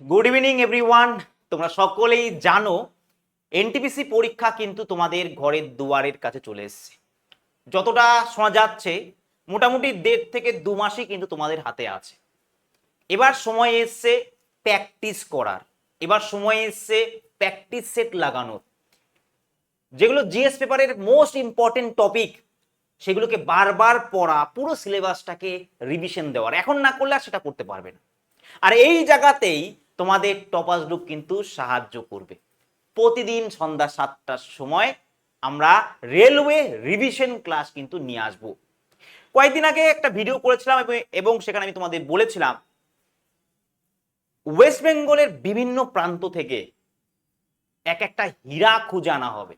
Good evening everyone তোমরা সকলেই জানো এনটিপিসি পরীক্ষা কিন্তু তোমাদের ঘরের দুয়ারের কাছে চলে এসেছে। যতটা শোনা যাচ্ছে, মোটামুটি দেড় থেকে দু মাসই কিন্তু তোমাদের হাতে আছে। এবার সময় এসছে প্র্যাকটিস করার। এবার সময় এসছে প্র্যাকটিস সেট লাগানোর। যেগুলো জিএস পেপারের মোস্ট ইম্পর্টেন্ট টপিক সেগুলোকে বারবার পড়া, পুরো সিলেবাসটাকে রিভিশন দেওয়ার। এখন না করলে আর সেটা করতে পারবে না। আর এই জায়গাতেই তোমাদের টপাস গ্রুপ কিন্তু সাহায্য করবে। প্রতিদিন সন্ধ্যা সাতটার সময় আমরা রেলওয়ে রিভিশন ক্লাস কিন্তু নিয়ে আসব। কয়েকদিন আগে একটা ভিডিও করেছিলাম এবং- সেখানে আমি তোমাদের বলেছিলাম, ওয়েস্ট বেঙ্গলের বিভিন্ন প্রান্ত থেকে এক একটা হীরা খুঁজে আনা হবে।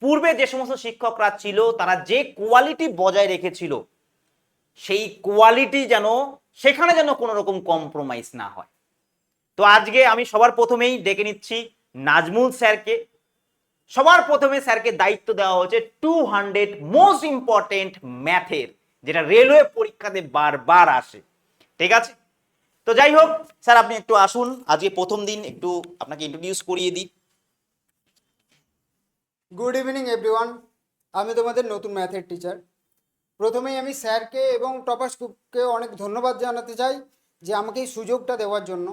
পূর্বে যে সমস্ত শিক্ষকরা ছিল, তারা যে কোয়ালিটি বজায় রেখেছিল, সেই কোয়ালিটি যেন সেখানে যেন কোনো রকম কম্প্রোমাইজ না হয়। তো আজকে আমি সবার প্রথমেই ডেকে নিচ্ছি নাজমুল স্যারকে। সবার প্রথমে স্যারকে দায়িত্ব দেওয়া হয়েছে টু হান্ড্রেড মোস্ট ইম্পর্টেন্ট ম্যাথের যেটা রেলওয়ে পরীক্ষাতে বারবার আসে। ঠিক আছে? তো যাই হোক, স্যার আপনি একটু আসুন। আজকে প্রথম দিন, একটু আপনাকে ইন্ট্রোডিউস করিয়ে দিই। গুড ইভিনিং এভরিওয়ান আমি তোমাদের নতুন ম্যাথের টিচার প্রথমেই আমি স্যারকে এবং টপার স্কুপকে অনেক ধন্যবাদ জানাতে চাই যে আমাকে এই সুযোগটা দেওয়ার জন্য।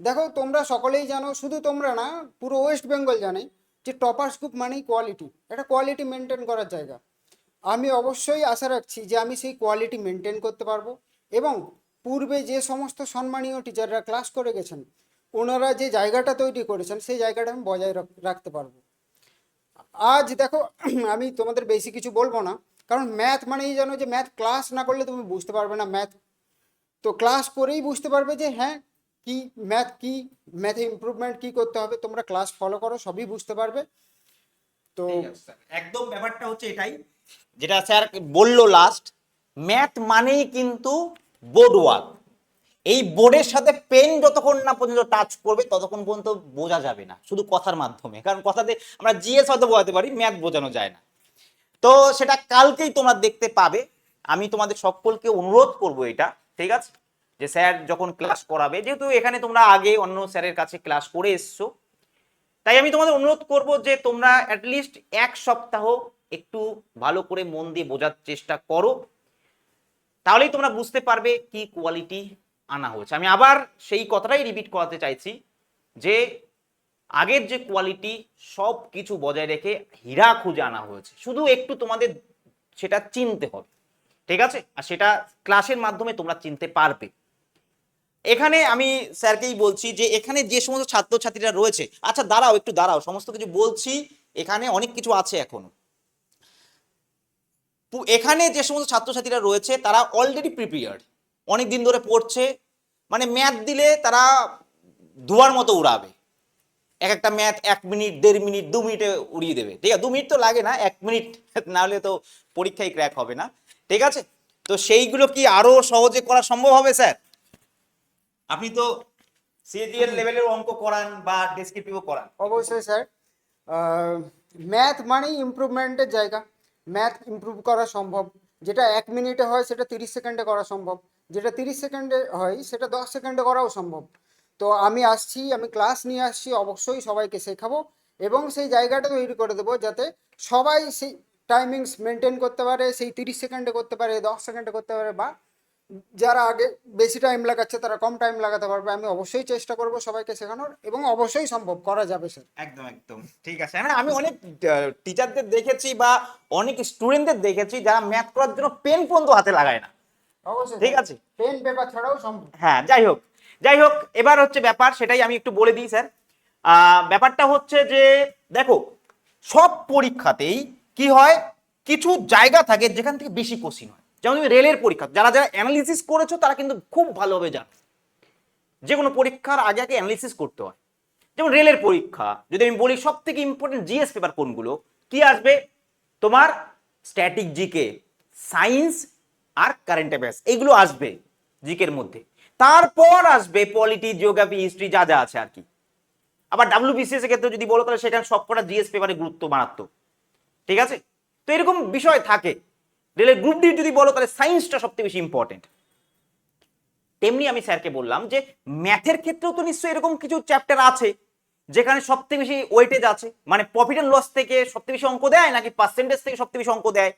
দেখো, তোমরা সকলেই জানো, শুধু তোমরা না, পুরো ওয়েস্ট বেঙ্গল জানে যে টপার স্কুপ মানেই কোয়ালিটি একটা কোয়ালিটি মেনটেন করার জায়গা। আমি অবশ্যই আশা রাখছি যে আমি সেই কোয়ালিটি মেনটেন করতে পারব এবং পূর্বে যে সমস্ত সম্মানীয় টিচাররা ক্লাস করে গেছেন, ওনারা যে জায়গাটা তৈরি করেছেন, সেই জায়গাটা আমি বজায় রাখতে পারব। আজ দেখো, আমি তোমাদের বেশি কিছু বলব না, কারণ ম্যাথ মানেই জানো যে ম্যাথ ক্লাস না করলে তুমি বুঝতে পারবে না ম্যাথ তো ক্লাস করেই বুঝতে পারবে যে হ্যাঁ কি ম্যাথ কি ম্যাথে ইমপ্রুভমেন্ট কি করতে হবে তোমরা ক্লাস ফলো করো সবই বুঝতে পারবে। তো একদম ব্যাপারটা হচ্ছে এটাই যেটা স্যার বলল লাস্ট ম্যাথ মানেই কিন্তু বোর্ড ওয়ার্ক এই বোর্ডের সাথে পেন যতক্ষণ না পর্যন্ত টাচ করবে ততক্ষণ পর্যন্ত বোঝা যাবে না শুধু কথার মাধ্যমে। কারণ কথাতে আমরা জিএস হয়তো বোঝাতে পারি ম্যাথ বোঝানো যায় না। তো সেটা কালকেই তোমরা দেখতে পাবে। আমি তোমাদের সকলকে অনুরোধ করব এটা ঠিক আছে? যে স্যার যখন ক্লাস করাবে, যেহেতু এখানে তোমরা আগে অন্য স্যারের কাছে ক্লাস করে এসছো, তাই আমি তোমাদের অনুরোধ করব যে তোমরা অ্যাটলিস্ট এক সপ্তাহ একটু ভালো করে মন দিয়ে বোঝার চেষ্টা করো। তাহলেই তোমরা বুঝতে পারবে কি কোয়ালিটি আনা হয়েছে। আমি আবার সেই কথাটাই রিপিট করাতে চাইছি যে আগের যে কোয়ালিটি সব কিছু বজায় রেখে হীরা খুঁজে আনা হয়েছে। শুধু একটু তোমাদের সেটা চিনতে হবে, ঠিক আছে? আর সেটা ক্লাসের মাধ্যমে তোমরা চিনতে পারবে। এখানে আমি স্যারকেই বলছি যে এখানে যে সমস্ত ছাত্রছাত্রীরা রয়েছে আচ্ছা দাঁড়াও, একটু দাঁড়াও, সমস্ত কিছু বলছি, এখানে অনেক কিছু আছে এখনও। এখানে যে সমস্ত ছাত্রছাত্রীরা রয়েছে, তারা অলরেডি প্রিপেয়ার্ড অনেক দিন ধরে পড়ছে মানে ম্যাথ দিলে তারা ধোয়ার মতো উড়াবে। এক একটা ম্যাথ এক মিনিট, দেড় মিনিট, দু মিনিটে উড়িয়ে দেবে। ঠিক আছে, দু মিনিট তো লাগে না, এক মিনিট না হলে তো পরীক্ষায় ক্র্যাক হবে না। ঠিক আছে? তো সেইগুলো কি আরও সহজে করা সম্ভব হবে, স্যার? আপনি তো সিজিএল লেভেলের অঙ্ক করান বা ডেসক্রিপটিভও করান। অবশ্যই স্যার ম্যাথ মানেই ইমপ্রুভমেন্টের জায়গা। ম্যাথ ইমপ্রুভ করা সম্ভব। যেটা এক মিনিটে হয়, সেটা তিরিশ সেকেন্ডে করা সম্ভব। যেটা তিরিশ সেকেন্ডে হয়, সেটা দশ সেকেন্ডে করাও সম্ভব। তো আমি আসছি, আমি ক্লাস নিয়ে আসছি, অবশ্যই সবাইকে শেখাবো এবং সেই জায়গাটা তৈরি করে দেবো যাতে সবাই সেই টাইমিংস মেনটেন করতে পারে, সেই তিরিশ সেকেন্ডে করতে পারে, দশ সেকেন্ডে করতে পারে বা যারা আগে বেশি টাইম লাগাচ্ছে তারা কম টাইম লাগাতে পারবে। আমি অবশ্যই চেষ্টা করব সবাইকে শেখানোর এবং অবশ্যই সম্ভব করা যাবে স্যার একদম একদম। ঠিক আছে। হ্যাঁ আমি অনেক টিচারদের দেখেছি বা অনেক স্টুডেন্টদের দেখেছি যারা ম্যাথ করার জন্য পেন পর্যন্ত হাতে লাগায় না। অবশ্যই ঠিক আছে। পেন পেপার ছাড়াও সম্ভব। হ্যাঁ যাই হোক। যাই হোক এবার হচ্ছে ব্যাপার সেটাই আমি একটু বলে দিই স্যার ব্যাপারটা হচ্ছে যে দেখো সব পরীক্ষাতেই কি হয় কিছু জায়গা থাকে যেখান থেকে বেশি কোশ্চিন হয়। যেমন তুমি রেলের পরীক্ষা, যারা যারা অ্যানালিসিস করেছ তারা কিন্তু খুব ভালোভাবে জানো। যে কোনো পরীক্ষার আগে আগে অ্যানালিসিস করতে হয়। যেমন রেলের পরীক্ষা, যদি আমি বলি সব থেকে ইম্পর্টেন্ট জিএস পেপার কোনগুলো, কি আসবে? তোমার স্ট্যাটিক জিকে সায়েন্স আর কারেন্ট অ্যাফেয়ার্স এগুলো আসবে জিকের মধ্যে। তারপর আসবে পলিটি জিওগ্রাফি হিস্ট্রি যা যা আছে আর কি। আবার ডাব্লিউবিসিএস এর ক্ষেত্রে যদি বলো তাহলে সেখানে সবকটা জিএস পেপারে গুরুত্ব বাড়াতো ঠিক আছে? তো এরকম বিষয় থাকে। রেলের গ্রুপ ডি যদি বলো, তাহলে সায়েন্সটা সবথেকে বেশি ইম্পর্টেন্ট তেমনি আমি স্যারকে বললাম যে ম্যাথের ক্ষেত্রেও তো নিশ্চয়ই এরকম কিছু চ্যাপ্টার আছে, যেখানে সবথেকে বেশি ওয়েটেজ আছে মানে প্রফিট অ্যান্ড লস থেকে সবথেকে বেশি অঙ্ক দেয়, নাকি পার্সেন্টেজ থেকে সবথেকে বেশি অঙ্ক দেয়?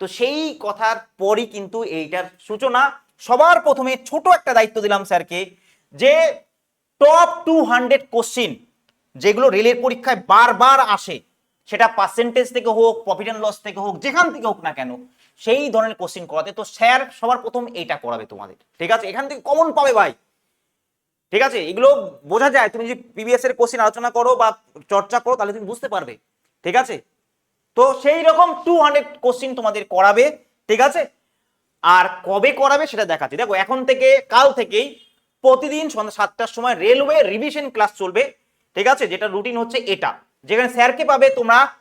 তো সেই কথার পরই কিন্তু এইটার সূচনা। সবার প্রথমে ছোট একটা দায়িত্ব দিলাম স্যারকে, যে টপ টু হান্ড্রেড কোশ্চিন যেগুলো রেলের পরীক্ষায় বারবার আসে, সেটা পার্সেন্টেজ থেকে হোক প্রফিট অ্যান্ড লস থেকে হোক, যেখান থেকে হোক না কেন সেই ধরনের কোশ্চিন করাতে। তো স্যার সবার প্রথম এইটা করাবে তোমাদের। ঠিক আছে? এখান থেকে কমন পাবে ভাই। ঠিক আছে? এগুলো বোঝা যায়। তুমি যদি পিবিএস এর কোশ্চিন আলোচনা করো বা চর্চা করো, তাহলে তুমি বুঝতে পারবে। ঠিক আছে? তো সেই রকম টু হান্ড্রেড কোশ্চিন তোমাদের করাবে। ঠিক আছে? আর কবে করাবে সেটা দেখাচ্ছি। দেখো, এখন থেকে, কাল থেকেই প্রতিদিন সন্ধ্যা সাতটার সময় রেলওয়ে রিভিশন ক্লাস চলবে। ঠিক আছে? যেটা রুটিন হচ্ছে এটা। যেখানে স্যারকে পাবে তোমরা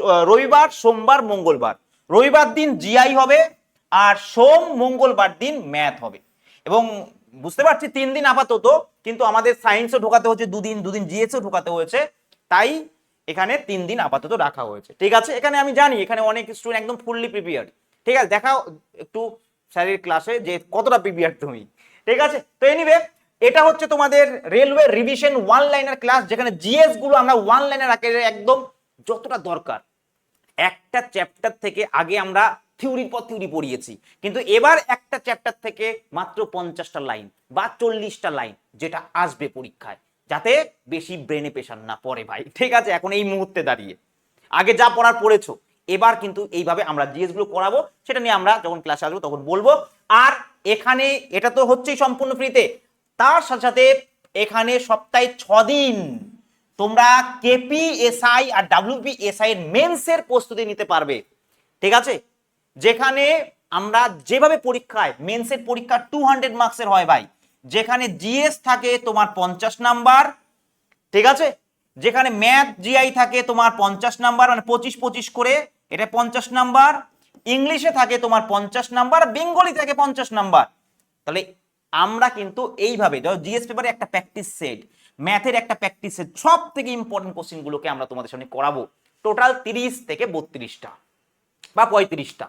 রবিবার, সোমবার, মঙ্গলবার। রবিবার দিন জিআই হবে আর সোম, মঙ্গলবার দিন ম্যাথ হবে। এবং বুঝতে পারছি তিন দিন আপাতত, কিন্তু আমাদের সায়েন্সও ঢোকাতে হচ্ছে দুদিন দুদিন জিএসও ঢোকাতে হয়েছে, তাই এখানে তিন দিন আপাতত রাখা হয়েছে। ঠিক আছে? এখানে আমি জানি, এখানে অনেক স্টুডেন্ট একদম ফুললি প্রিপেয়ার ঠিক আছে? দেখাও একটু স্যারের ক্লাসে যে কতটা প্রিপেয়ার তুমি। ঠিক আছে? তো এনিওয়ে এটা হচ্ছে তোমাদের railway revision one liner class যেখানে জিএসগুলো আমরা ওয়ান লাইনার আকারে একদম যতটা দরকার একটা চ্যাপ্টার থেকে আগে আমরা থিওরির পর থিওরি পড়িয়েছি। কিন্তু এবার একটা চ্যাপ্টার থেকে মাত্র পঞ্চাশটা লাইন বা চল্লিশটা লাইন যেটা আসবে পরীক্ষায়, যাতে বেশি ব্রেনে প্রেশার না পড়ে ভাই। ঠিক আছে, এখন এই মুহূর্তে দাঁড়িয়ে। আগে যা পড়ার পড়েছো, এবার কিন্তু এইভাবে আমরা জিএসগুলো করাবো, সেটা নিয়ে আমরা যখন ক্লাসে আসব তখন বলব। আর এখানে এটা তো হচ্ছেই সম্পূর্ণ ফ্রিতে তার সাথে সাথে এখানে সপ্তাহে ছ দিন তোমরা কেপি এসআই আর ডাব্লিউপি এসআই এর মেন্সের প্রস্তুতি নিতে পারবে। ঠিক আছে? যেখানে আমরা যেভাবে পরীক্ষায় মেন্সের পরীক্ষা টু হান্ড্রেড মার্কসের হয় ভাই। যেখানে জিএস থাকে তোমার পঞ্চাশ নাম্বার, ঠিক আছে? যেখানে ম্যাথ জিআই থাকে তোমার পঞ্চাশ নাম্বার মানে পঁচিশ পঁচিশ করে, এটা পঞ্চাশ নাম্বার। ইংলিশে থাকে তোমার পঞ্চাশ নাম্বার বেঙ্গলি থাকে পঞ্চাশ নাম্বার। তাহলে আমরা কিন্তু এইভাবে, ধরো জিএস পেপারে একটা প্র্যাকটিস সেট ম্যাথের একটা প্র্যাকটিসের সব থেকে ইম্পর্টেন্ট কোশ্চেনগুলোকে আমরা তোমাদের সামনে করাবো। টোটাল তিরিশ থেকে বত্রিশটা বা পঁয়ত্রিশটা।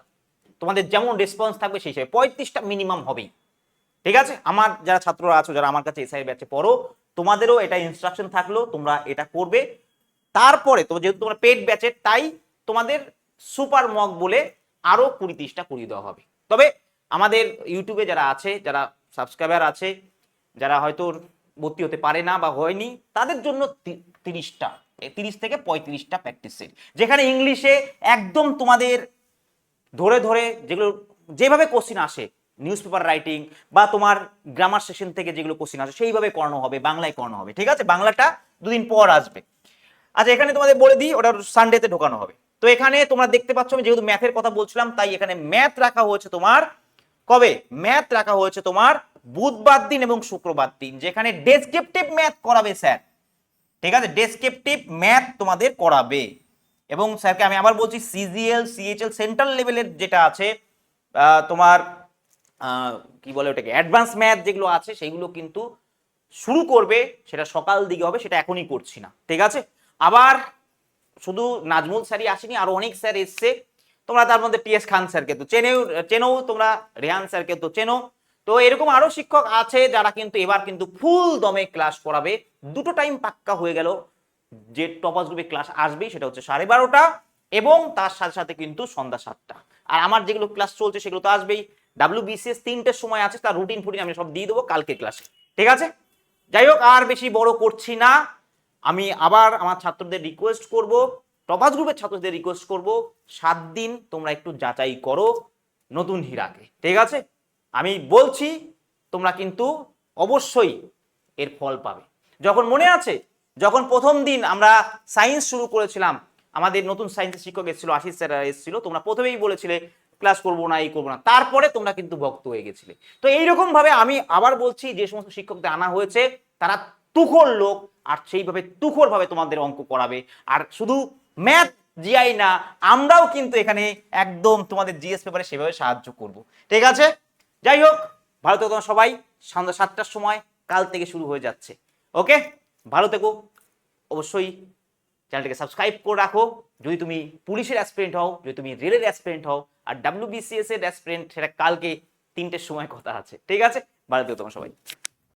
তোমাদের যেমন রেসপন্স থাকবে সেই হিসাবে পঁয়ত্রিশটা মিনিমাম হবেই। ঠিক আছে? আমার যারা ছাত্ররা আছো, যারা আমার কাছে এসআই ব্যাচে পড়ো, তোমাদেরও এটা ইনস্ট্রাকশন থাকল, তোমরা এটা করবে। তারপরে তো যেহেতু তোমরা পেড ব্যাচের তাই তোমাদের সুপার মক বলে আরও কুড়ি তিরিশটা করিয়ে দেওয়া হবে। তবে আমাদের ইউটিউবে যারা আছে, যারা সাবস্ক্রাইবার আছে, যারা হয়তো ভর্তি হতে পারে না বা হয়নি, তাদের জন্য তিরিশটা তিরিশ থেকে পঁয়ত্রিশটা প্র্যাকটিস সেট যেখানে ইংলিশে একদম তোমাদের ধরে ধরে যেগুলো, যেভাবে কোশ্চিন আসে নিউজ পেপার রাইটিং বা তোমার গ্রামার সেশন থেকে যেগুলো কোশ্চিন আসে, সেইভাবে করানো হবে, বাংলায় করানো হবে, ঠিক আছে? বাংলাটা দুদিন পর আসবে। আচ্ছা এখানে তোমাদের বলে দিই, ওটা সানডেতে ঢোকানো হবে। তো এখানে তোমরা দেখতে পাচ্ছ, আমি যেহেতু ম্যাথের কথা বলছিলাম, তাই এখানে ম্যাথ রাখা হয়েছে তোমার কবে? ম্যাথ রাখা হয়েছে তোমার বুধবার দিন এবং শুক্রবার দিন, যেখানে ডেসক্রিপটিভ ম্যাথ করাবে স্যার ঠিক আছে? ডেসক্রিপটিভ ম্যাথ তোমাদের করাবে। এবং স্যারকে আমি আবার বলছি সিজিএল সিএইচএল সেন্ট্রাল লেভেলের যেটা আছে তোমার কি বলে ওটাকে অ্যাডভান্স ম্যাথ যেগুলো আছে, সেগুলো কিন্তু শুরু করবে, সেটা সকাল দিকে হবে, সেটা এখনই করছি না। ঠিক আছে? আবার শুধু নাজমুল স্যারই আসেনি, আরও অনেক স্যার এসছে। তোমরা তার মধ্যে টিএস খান স্যারকে তো চেনেও চেনেও তোমরা, রেহান স্যারকে তো চেনো। তো এরকম আরও শিক্ষক আছে যারা কিন্তু এবার কিন্তু ফুল দমে ক্লাস করাবে দুটো টাইম পাক্কা হয়ে গেল। যে টপাস গ্রুপে ক্লাস আসবেই, সেটা হচ্ছে সাড়ে বারোটা এবং তার সাথে সাথে কিন্তু সন্ধ্যা সাতটা। আর আমার যেগুলো ক্লাস চলছে, সেগুলো তো আসবেই। ডাব্লিউ বিসিএস তিনটের সময় আছে, তার রুটিন ফুটিন আমি সব দিয়ে দেবো কালকে ক্লাসে ঠিক আছে? যাই হোক, আর বেশি বড় করছি না। আমি আবার আমার ছাত্রদের রিকোয়েস্ট করব। টপাস গ্রুপের ছাত্রদের রিকোয়েস্ট করব, সাত দিন তোমরা একটু যাচাই করো নতুন হীরাকে, ঠিক আছে? আমি বলছি, তোমরা কিন্তু অবশ্যই এর ফল পাবে। যখন মনে আছে, যখন প্রথম দিন আমরা সায়েন্স শুরু করেছিলাম, আমাদের নতুন সায়েন্সের শিক্ষক এসেছিল, আশিস স্যার এসেছিল, তোমরা প্রথমেই বলেছিলে ক্লাস করব না, এই করব না। তারপরে তোমরা কিন্তু ভক্ত হয়ে গেছিলে। তো এইরকম ভাবে আমি আবার বলছি, যে সমস্ত শিক্ষকদের আনা হয়েছে, তারা তুখোর লোক, আর সেইভাবে তুখোর ভাবে তোমাদের অঙ্ক করাবে। আর শুধু ম্যাথ, জিআই না, আমরাও কিন্তু এখানে একদম তোমাদের জিএস পেপারে সেভাবে সাহায্য করব। ঠিক আছে? যাই হোক থেকো তোমরা সবাই। সন্ধ্যা সাতটার সময়, কাল থেকে শুরু হয়ে যাচ্ছে। ওকে? ভালো থেকো। অবশ্যই চ্যানেলটাকে সাবস্ক্রাইব করে রাখো। যদি তুমি পুলিশের অ্যাসপিরেন্ট হও, যদি তুমি রেলের অ্যাসপিরেন্ট হও, আর ডাব্লিউ বিসিএস এর অ্যাসপিরেন্ট, সেটা কালকে তিনটের সময় কথা আছে। ঠিক আছে? ভালো থেকো তোমরা সবাই।